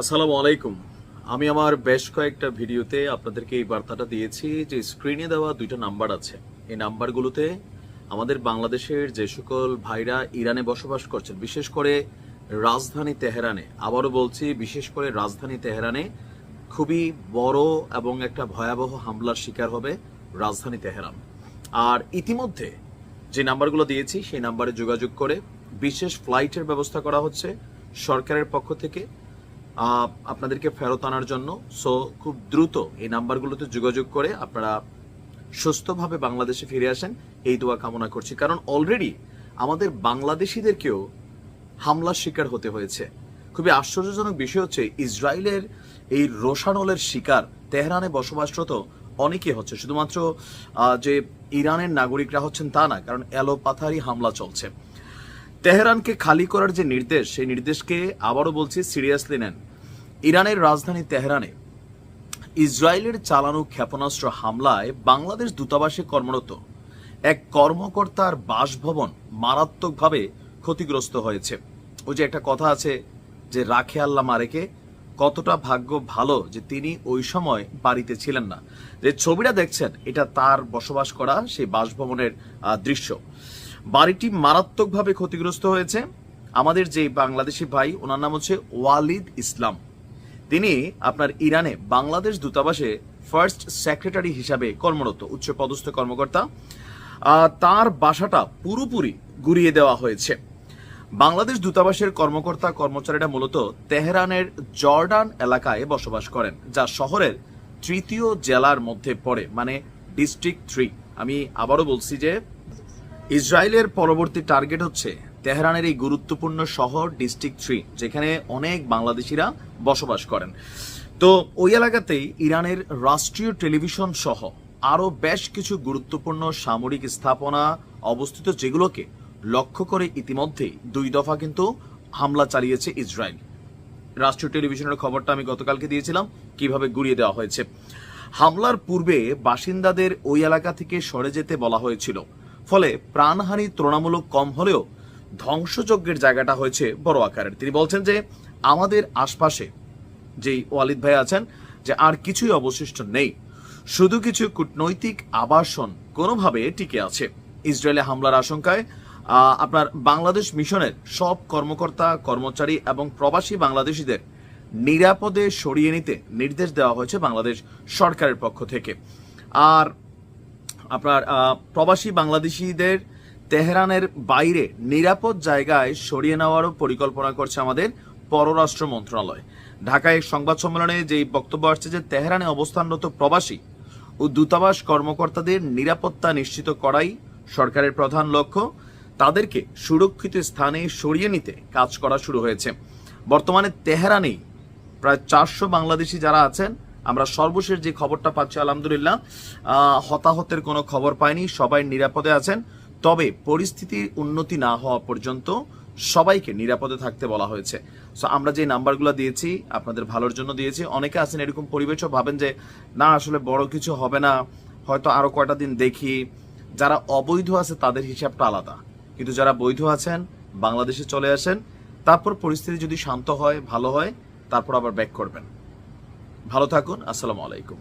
আসসালামু আলাইকুম। আমি আমার বেশ কয়েকটা ভিডিওতে আপনাদেরকে এই বার্তাটা দিয়েছি যে স্ক্রিনে দেওয়া দুইটা নাম্বার আছে। এই নাম্বারগুলোতে আমাদের বাংলাদেশের যে সকল ভাইরা ইরানে বসবাস করছেন, বিশেষ করে রাজধানী তেহরানে, আবারও বলছি বিশেষ করে রাজধানী তেহরানে খুবই বড় এবং একটা ভয়াবহ হামলার শিকার হবে রাজধানী তেহরান। আর ইতিমধ্যে যে নাম্বারগুলো দিয়েছি, সেই নাম্বারে যোগাযোগ করে বিশেষ ফ্লাইটের ব্যবস্থা করা হচ্ছে সরকারের পক্ষ থেকে। আপনাদেরকে ফেরত আনার জন্য। সো খুব দ্রুত এই নাম্বারগুলোতে যোগাযোগ করে আপনারা সুস্থভাবে বাংলাদেশে ফিরে আসেন। এই দোয়া কামনা করছি। কারণ অলরেডি আমাদের বাংলাদেশিদেরকেও হামলার শিকার হতে হয়েছে। খুবই আশ্চর্যজনক বিষয় হচ্ছে, ইসরায়েলের এই রোশানলের শিকার, তেহরানে বসবাসরত অনেকে হচ্ছে। শুধুমাত্র যে ইরানের নাগরিকরা হচ্ছেন তা না, কারণ এলোপাথারি হামলা চলছে। তেহরানকে খালি করার যে নির্দেশ, সেই নির্দেশকে আবারও বলছি, সিরিয়াসলি নেন। ইরানের রাজধানী তেহরানে ইসরায়েলের চালানো ক্ষেপণাস্ত্র হামলায় বাংলাদেশ দূতাবাসে কর্মরত এক কর্মকর্তার বাসভবন মারাত্মকভাবে ক্ষতিগ্রস্ত হয়েছে। ওই যে একটা কথা আছে যে রাখে আল্লাহ মারেকে কতটা ভাগ্য ভালো যে তিনি ওই সময় বাড়িতে ছিলেন না। যে ছবিটা দেখছেন, এটা তার বসবাস করা সেই বাসভবনের দৃশ্য। বাড়িটি মারাত্মকভাবে ক্ষতিগ্রস্ত হয়েছে। আমাদের যে বাংলাদেশি ভাই, ওনার নাম হচ্ছে ওয়ালিদ ইসলাম। তিনি আপনার ইরানে বাংলাদেশ দূতাবাসে ফার্স্ট সেক্রেটারি হিসাবে কর্মরত উচ্চ পদস্থ কর্মকর্তা তার বাসাটা পুরোপুরি গুড়িয়ে দেওয়া হয়েছে। বাংলাদেশ দূতাবাসের কর্মকর্তা কর্মচারীরা মূলত তেহরানের জর্ডান এলাকায় বসবাস করেন, যা শহরের তৃতীয় জেলার মধ্যে পড়ে মানে ডিস্ট্রিক্ট থ্রি। আমি আবারও বলছি যে, ইসরায়েলের পরবর্তী টার্গেট হচ্ছে তেহরানের এই গুরুত্বপূর্ণ শহর ডিস্ট্রিক্ট থ্রি যেখানে অনেক বাংলাদেশিরা বসবাস করেন। তো ওই এলাকাতেই ইরানের রাষ্ট্রীয় টেলিভিশন সহ আরও বেশ কিছু গুরুত্বপূর্ণ সামরিক স্থাপনা অবস্থিত, যেগুলোকে লক্ষ্য করে ইতিমধ্যেই দুই দফা কিন্তু হামলা চালিয়েছে ইসরায়েল। রাষ্ট্রীয় টেলিভিশনের খবরটা আমি গতকালকে দিয়েছিলাম, কীভাবে গুড়িয়ে দেওয়া হয়েছে। হামলার পূর্বে বাসিন্দাদের ওই এলাকা থেকে সরে যেতে বলা হয়েছিল। ফলে প্রাণহানি তুলনামূলক কম হলেও ধ্বংসযজ্ঞের জায়গাটা হয়েছে বড় আকারের। তিনি বলছেন যে, আমাদের আশপাশে যেই ওয়ালিদ ভাই আছেন, যে আর কিছুই অবশিষ্ট নেই। শুধু কিছু কূটনৈতিক আবাসন কোনোভাবে টিকে আছে। ইসরায়েলে হামলার আশঙ্কায় আপনার বাংলাদেশ মিশনের সব কর্মকর্তা, কর্মচারী এবং প্রবাসী বাংলাদেশিদের নিরাপদে সরিয়ে নিতে নির্দেশ দেওয়া হয়েছে বাংলাদেশ সরকারের পক্ষ থেকে। আর আপনার প্রবাসী বাংলাদেশিদের তেহরানের বাইরে নিরাপদ জায়গায় সরিয়ে নেওয়ারও পরিকল্পনা করছে আমাদের পররাষ্ট্র মন্ত্রণালয়। ঢাকায় এক সংবাদ সম্মেলনে যে বক্তব্য আসছে যে তেহরানে অবস্থানরত প্রবাসী ও দূতাবাস কর্মকর্তাদের নিরাপত্তা নিশ্চিত করাই সরকারের প্রধান লক্ষ্য। তাদেরকে সুরক্ষিত স্থানে সরিয়ে নিতে কাজ করা শুরু হয়েছে। বর্তমানে তেহরানেই প্রায় চারশো বাংলাদেশি যারা আছেন, আমরা সর্বশেষ যে খবরটা পাচ্ছি, আলহামদুলিল্লাহ হতাহতের কোনো খবর পাইনি, সবাই নিরাপদে আছেন। তবে পরিস্থিতির উন্নতি না হওয়া পর্যন্ত সবাইকে নিরাপদে থাকতে বলা হয়েছে। সো আমরা যে নাম্বারগুলো দিয়েছি, আপনাদের ভালোর জন্য দিয়েছি। অনেকে আছেন এরকম পরিবেশও ভাবেন যে, না, আসলে বড় কিছু হবে না। হয়তো আরও কয়টা দিন দেখি। যারা অবৈধ আছে, তাদের হিসাবটা আলাদা। কিন্তু যারা বৈধ আছেন, বাংলাদেশে চলে আসেন, তারপর পরিস্থিতি যদি শান্ত হয়, ভালো হয়, তারপর আবার ব্যাক করবেন। ভালো থাকুন। আসসালামু আলাইকুম।